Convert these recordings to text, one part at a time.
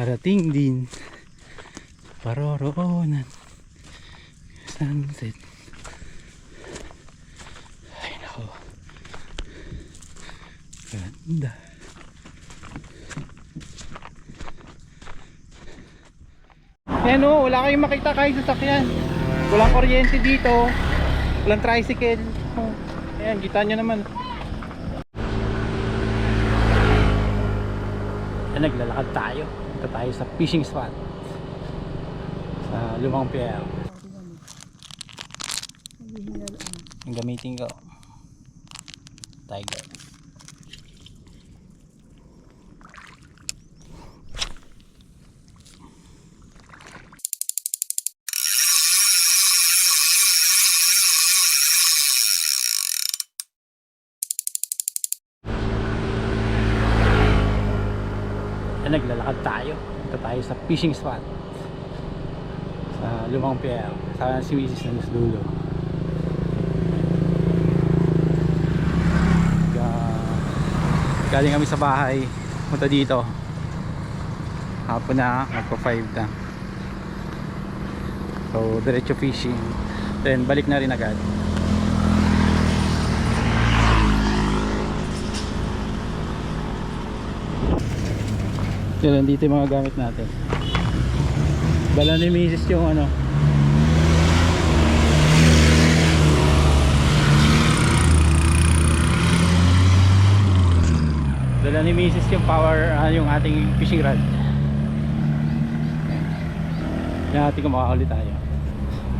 Parating din. Paroroonan. Sunset. Ay nako. Ganda. Ayan o, wala kayong makita kahit sasakyan. Walang kuryente dito. Walang tricycle. Oh, ayan, kita nyo naman. Naglalakad tayo. Ito tayo sa fishing spot. Sa Lumang Pier. Ang gamitin ko. Tiger. Ayan, naglalakad tayo. Ito tayo sa fishing spot. Sa Lumang Pier. Sa si Mrs. na dulo. Ga- Galing kami sa bahay. Punta dito. Hapon na. Magpa 5 na. So, diretso fishing. Then, balik na rin agad. Yan, nandito yung mga gamit natin. Dala ni Mrs. yung ano. Dala ni Mrs. yung power, ah, yung ating fishing rod. Yan natin kung makakuli tayo.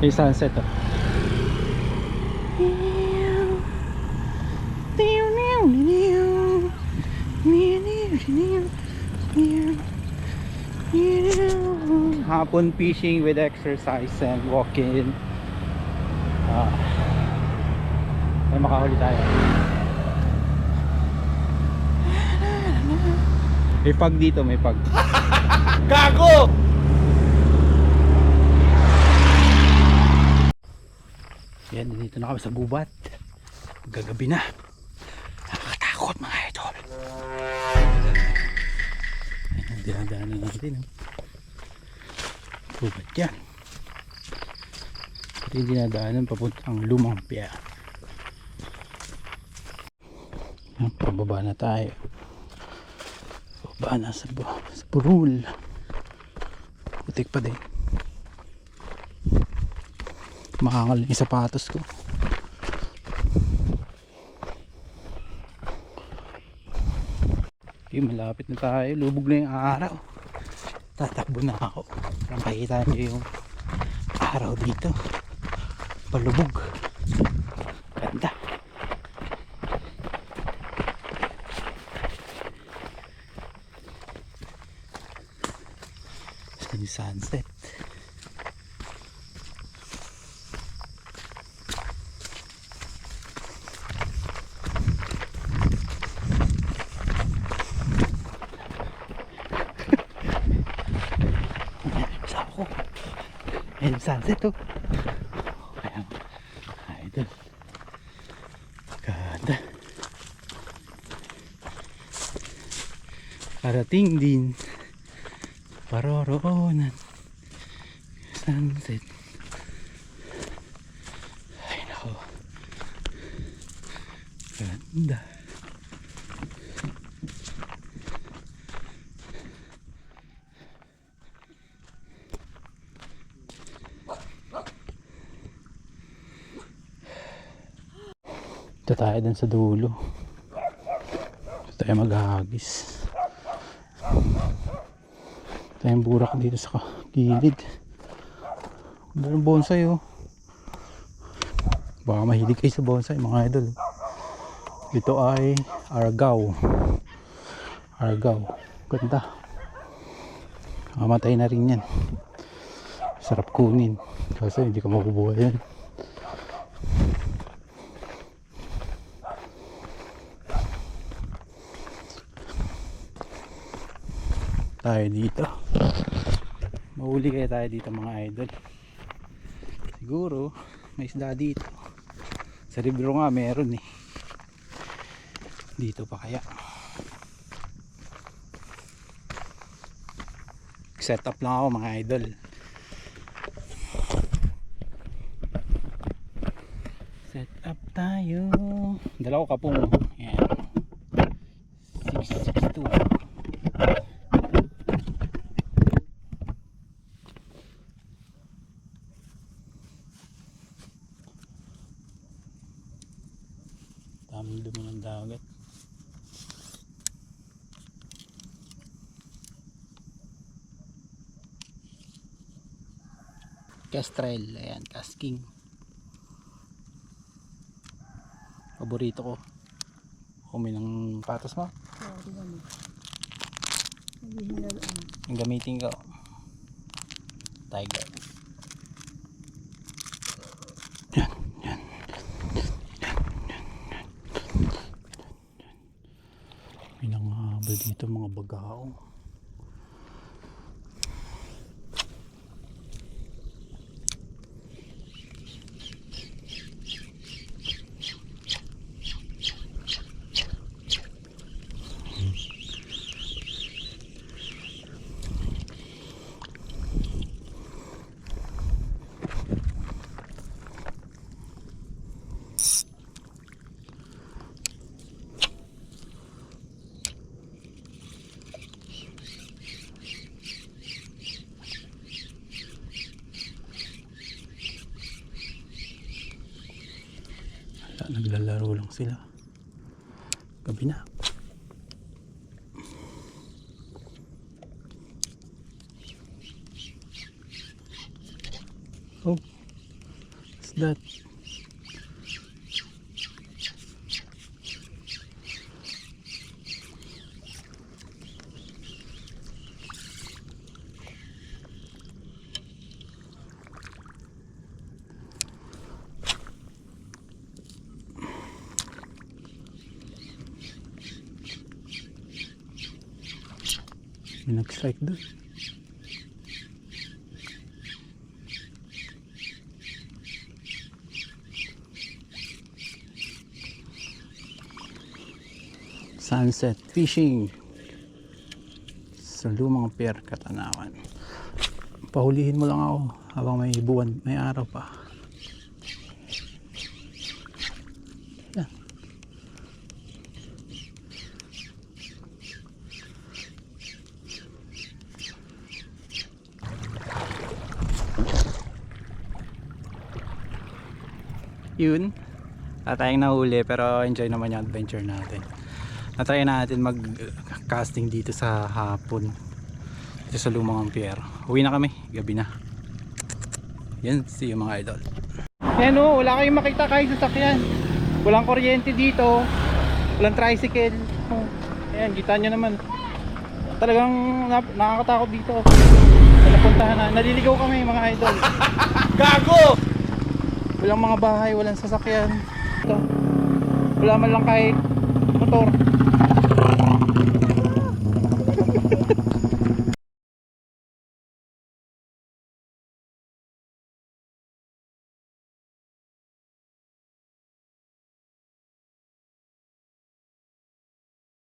Yung sunset oh. Hapon fishing with exercise and walking. Ah. Ay makahuli tayo. May pag dito, may pag. Gago! Yan, dito na kami sa gubat. Gagabi na. Nakakatakot mga idol. Ayan, dinadaanan natin. Oh. Gubat yan. Ito yung dinadaanan papuntang lumang piya. Ayan, Pababa na tayo. Pababa na sa, sa burul. Putik pa din. Makangal yung sapatos ko. Okay, malapit na tayo. Lubog na yung araw. Tatakbo na ako. Para makikita nyo yung araw dito. Palubog. Ganda. Ito yung sunset. Sa ako. Ayan yung sunset oh. Ayan. Idol. Ganda. Parating din. Paroroonan. Sunset. Ay nako. Ganda. Ito tayo dun sa dulo. Ito tayo maghahagis. Ito yung burak dito sa gilid. Meron bonsai oh. Baka mahilig kayo sa bonsai mga idol. Ito ay argaw. Argaw. Ganda. Mamatay na rin yan. Sarap kunin. Kasi hindi ka makubuhay yan. Tayo dito mahuli kaya tayo dito mga idol siguro may isda dito sa libro nga meron eh dito pa kaya Set up lang ako mga idol. Set up tayo. Dala ko kapong. Kestrel, ayan, casking. Paborito ko. Umi ng patos mo. Oo, di ba. Ang gamitin ko. Tiger. Yan, yan. May dito mga bagao. Wala, naglalaro lang sila. Gabi na. Oh, what's that? May nag-strike doon. Sunset fishing sa lumang pier katanawan. Pahulihin mo lang ako habang may buwan, may araw pa. Yun. Wala tayong nahuli pero enjoy naman yung adventure natin. Natry natin mag casting dito sa hapon. Dito sa Lumang Pier. Uwi na kami. Gabi na. Yan. See you mga idol. Yan o. Wala kayong makita kahit sasakyan. Walang kuryente dito. Walang tricycle. Oh. Ayan. Kita nyo naman. Talagang nap- nakakatakot dito. Sa napuntahan na. Naliligaw kami mga idol. Gago! walang mga bahay walang sasakyan ito wala man lang kahit motor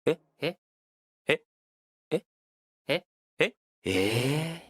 Eh? Eh? Eh? Eh? Eh? Eh? Eh? eh.